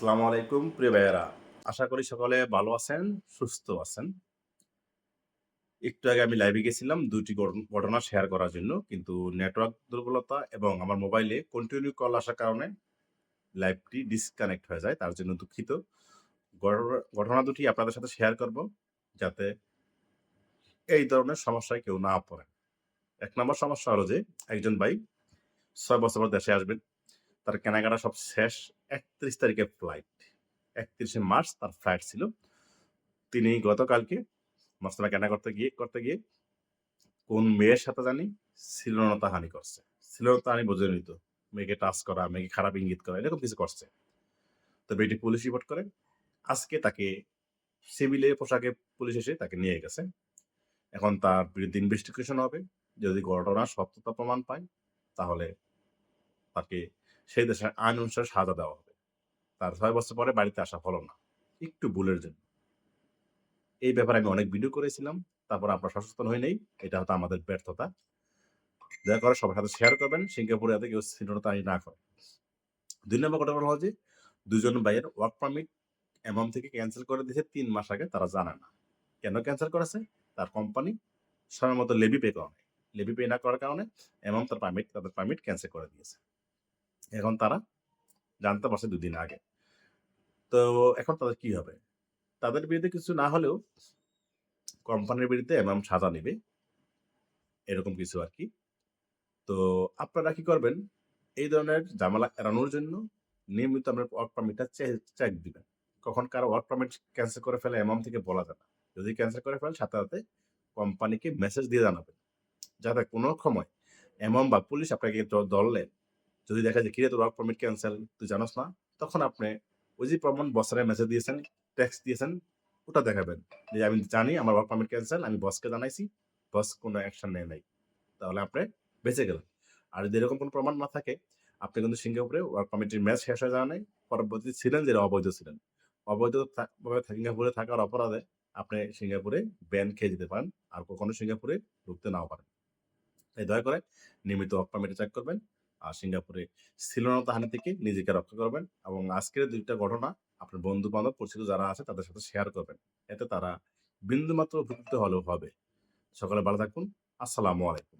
আসসালামু আলাইকুম, প্রিয় ভাইয়েরা। আশা করি সকলে ভালো আছেন, সুস্থ আছেন। একটু আগে আমি লাইভে গেছিলাম দুটি ঘটন- শেয়ার করার জন্য। কিন্তু নেটওয়ার্ক দুর্বলতা এবং আমার মোবাইলে কন্টিনিউ কল আসার কারণে লাইভটি ডিসকানেক্ট হয়ে যায়, তার জন্য দুঃখিত। ঘটনা দুটি আপনাদের সাথে শেয়ার করব, যাতে এই ধরনের সমস্যায় কেউ না পড়ে। এক নম্বর সমস্যা হলো যে, একজন ভাই ছয় বছর পর দেশে আসবেন, তার কেনাকাটা সব শেষ একত্রিশ তারিখে ফ্লাইট একত্রিশে মার্চ তার ফ্লাইট ছিল। তিনি গতকালকে মশলা কেনা করতে গিয়ে করতে গিয়ে কোন মেয়ের সাথে জানি শ্লীলতা হানি করছে। শ্লীলতা হানি বোঝে নিত, মেয়েকে টাচ করা, মেয়েকে খারাপ ইঙ্গিত করা, এরকম কিছু করছে। তো মেয়েটি পুলিশ রিপোর্ট করে। আজকে তাকে সিভিলে পোশাকে পুলিশ এসে তাকে নিয়ে গেছে। এখন তার বিরুদ্ধে ইনভেস্টিগেশন হবে। যদি ঘটনার সত্যতা প্রমাণ পায়, তাহলে তাকে সেই দেশের আইন অনুসারে সাজা দেওয়া হবে। তার ছয় বছর পরে বাড়িতে আসা হলো না। একটু ভুলের জন্য। এই ব্যাপারে আমি অনেক ভিডিও করেছিলাম। তারপর আপনার সচেতন হয়ে নেই। এটা হতো আমাদের ব্যর্থতা। দয়া করে সবার সাথে শেয়ার করবেন। সিঙ্গাপুরে যাতে কেউ সিনেমাটা না করে। দুই নম্বর ঘটনা হলো যে দুজন ভাইয়ের ওয়ার্ক পারমিট এমন থেকে ক্যান্সেল করে দিয়েছে তিন মাস আগে, তারা জানে না। কেন ক্যান্সেল করেছে? তার কোম্পানি সময় মতো লেবি পে করে লেবি পে না করার কারণে এমন তার পারমিট তাদের পারমিট ক্যান্সেল করে দিয়েছে। এখন তারা জানতে পারছে দুদিন আগে। তো এখন তাদের কি হবে? তাদের বিরুদ্ধে কিছু না হলেও কোম্পানির বিরুদ্ধে এমন সাজা নেবে, এরকম কিছু আর কি। তো আপনারা কি করবেন? এই ধরনের ঝামেলা এড়ানোর জন্য নিয়মিত আপনার ওয়ার্ক পারমিটটা চেক দিবেন। কখন কারও ওয়ার্ক পারমিট ক্যান্সেল করে ফেলে এমন থেকে বলা যাবে যদি ক্যান্সেল করে ফেলেন, সাথে সাথে কোম্পানিকে মেসেজ দিয়ে জানাবেন। যাতে কোনো সময় এমন বা পুলিশ আপনাকে ধরলে যদি দেখা যায়, কিরে, তোর ওয়ার্ক পারমিট ক্যান্সেল তুই জানোস না? তখন আপনি ওই যে প্রমাণ বসের মেসেজ দিয়েছেন ট্যাক্স দিয়েছেন, ওটা দেখাবেন। যে, আমি জানি আমার ওয়ার্ক পারমিট ক্যান্সেল আমি বসকে জানাইছি বস কোনো অ্যাকশন নেয় নাই। তাহলে আপনি বেঁচে গেলেন। আর যদি এরকম কোনো প্রমাণ না থাকে, আপনি কিন্তু সিঙ্গাপুরে ওয়ার্ক পারমিটের ম্যাচ শেষ হয়ে যাওয়া নেই। পরবর্তী ছিলেন যেটা অবৈধ ছিলেন। অবৈধ থা- সিঙ্গাপুরে থাকার অপরাধে আপনি সিঙ্গাপুরে ব্যান খেয়ে যেতে পারেন। আর কখনো সিঙ্গাপুরে ঢুকতে নাও পারেন। তাই দয়া করে নিয়মিত ওয়ার্ক পারমিটে চেক করবেন। সিঙ্গাপুরে শ্লীলতা হানি থেকে নিজেকে রক্ষা করবেন এবং আজকের দুইটা ঘটনা আপনার বন্ধু বান্ধব পরিচিত যারা আছে তাদের সাথে শেয়ার করবেন। এতে তারা বিন্দুমাত্র উপকৃত হলেও হবে। সকালে ভালো থাকুন। আসসালামু আলাইকুম।